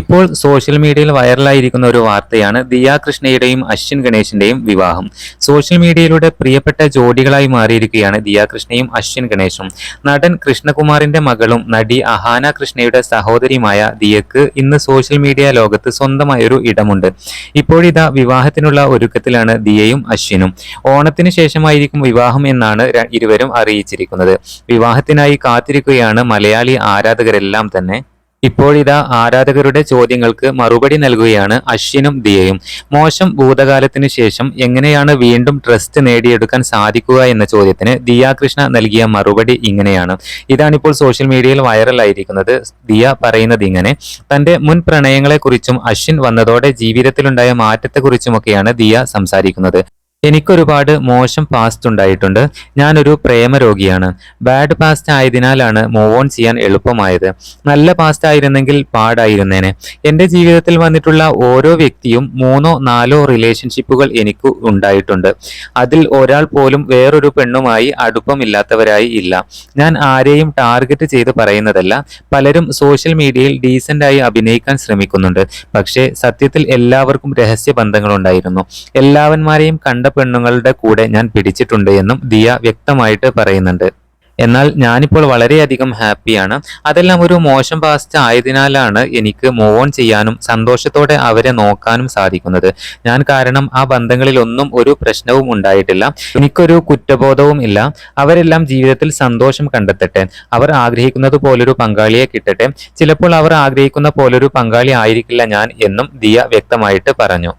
ഇപ്പോൾ സോഷ്യൽ മീഡിയയിൽ വൈറലായിരിക്കുന്ന ഒരു വാർത്തയാണ് ദിയ കൃഷ്ണയുടെയും അശ്വിൻ ഗണേശിന്റെയും വിവാഹം. സോഷ്യൽ മീഡിയയിലൂടെ പ്രിയപ്പെട്ട ജോഡികളായി മാറിയിരിക്കുകയാണ് ദിയ കൃഷ്ണയും അശ്വിൻ ഗണേശും. നടൻ കൃഷ്ണകുമാറിന്റെ മകളും നടി അഹാന കൃഷ്ണയുടെ സഹോദരിയുമായ ദിയക്ക് ഇന്ന് സോഷ്യൽ മീഡിയ ലോകത്ത് സ്വന്തമായൊരു ഇടമുണ്ട്. ഇപ്പോഴിതാ വിവാഹത്തിനുള്ള ഒരുക്കത്തിലാണ് ദിയയും അശ്വിനും. ഓണത്തിന് ശേഷമായിരിക്കും വിവാഹം എന്നാണ് ഇരുവരും അറിയിച്ചിരിക്കുന്നത്. വിവാഹത്തിനായി കാത്തിരിക്കുകയാണ് മലയാളി ആരാധകരെല്ലാം തന്നെ. ഇപ്പോഴിതാ ആരാധകരുടെ ചോദ്യങ്ങൾക്ക് മറുപടി നൽകുകയാണ് അശ്വിനും ദിയയും. മോശം ഭൂതകാലത്തിനു ശേഷം എങ്ങനെയാണ് വീണ്ടും ട്രസ്റ്റ് നേടിയെടുക്കാൻ സാധിക്കുക എന്ന ചോദ്യത്തിന് ദിയ കൃഷ്ണ നൽകിയ മറുപടി ഇങ്ങനെയാണ്. ഇതാണിപ്പോൾ സോഷ്യൽ മീഡിയയിൽ വൈറലായിരിക്കുന്നത്. ദിയ പറയുന്നത് ഇങ്ങനെ തന്റെ മുൻ പ്രണയങ്ങളെക്കുറിച്ചും അശ്വിൻ വന്നതോടെ ജീവിതത്തിലുണ്ടായ മാറ്റത്തെക്കുറിച്ചുമൊക്കെയാണ് ദിയ സംസാരിക്കുന്നത്. എനിക്കൊരുപാട് മോശം പാസ്റ്റ് ഉണ്ടായിട്ടുണ്ട്. ഞാനൊരു പ്രേമരോഗിയാണ്. ബാഡ് പാസ്റ്റ് ആയതിനാലാണ് മൂവ് ഓൺ ചെയ്യാൻ എളുപ്പമായത്. നല്ല പാസ്റ്റ് ആയിരുന്നെങ്കിൽ പാടായിരുന്നേനെ. എന്റെ ജീവിതത്തിൽ വന്നിട്ടുള്ള ഓരോ വ്യക്തിയും മൂന്നോ നാലോ റിലേഷൻഷിപ്പുകൾ എനിക്ക് ഉണ്ടായിട്ടുണ്ട്. അതിൽ ഒരാൾ പോലും വേറൊരു പെണ്ണുമായി അടുപ്പമില്ലാത്തവരായി ഇല്ല. ഞാൻ ആരെയും ടാർഗറ്റ് ചെയ്ത് പറയുന്നതല്ല. പലരും സോഷ്യൽ മീഡിയയിൽ ഡീസന്റായി അഭിനയിക്കാൻ ശ്രമിക്കുന്നുണ്ട്. പക്ഷേ സത്യത്തിൽ എല്ലാവർക്കും രഹസ്യ ബന്ധങ്ങളുണ്ടായിരുന്നു. എല്ലാവന്മാരെയും കണ്ട പെണ്ണുങ്ങളുടെ കൂടെ ഞാൻ പിടിച്ചിട്ടുണ്ട് എന്നും ദിയ വ്യക്തമായിട്ട് പറയുന്നുണ്ട്. എന്നാൽ ഞാനിപ്പോൾ വളരെയധികം ഹാപ്പിയാണ്. അതെല്ലാം ഒരു മോശം പാസ്റ്റ് ആയതിനാലാണ് എനിക്ക് മൂവ് ഓൺ ചെയ്യാനും സന്തോഷത്തോടെ അവരെ നോക്കാനും സാധിക്കുന്നത്. ഞാൻ കാരണം ആ ബന്ധങ്ങളിലൊന്നും ഒരു പ്രശ്നവും ഉണ്ടായിട്ടില്ല. എനിക്കൊരു കുറ്റബോധവും ഇല്ല. അവരെല്ലാം ജീവിതത്തിൽ സന്തോഷം കണ്ടെത്തട്ടെ. അവർ ആഗ്രഹിക്കുന്നത് പോലൊരു പങ്കാളിയെ കിട്ടട്ടെ. ചിലപ്പോൾ അവർ ആഗ്രഹിക്കുന്ന പോലൊരു പങ്കാളി ആയിരിക്കില്ല ഞാൻ എന്നും ദിയ വ്യക്തമായിട്ട് പറഞ്ഞു.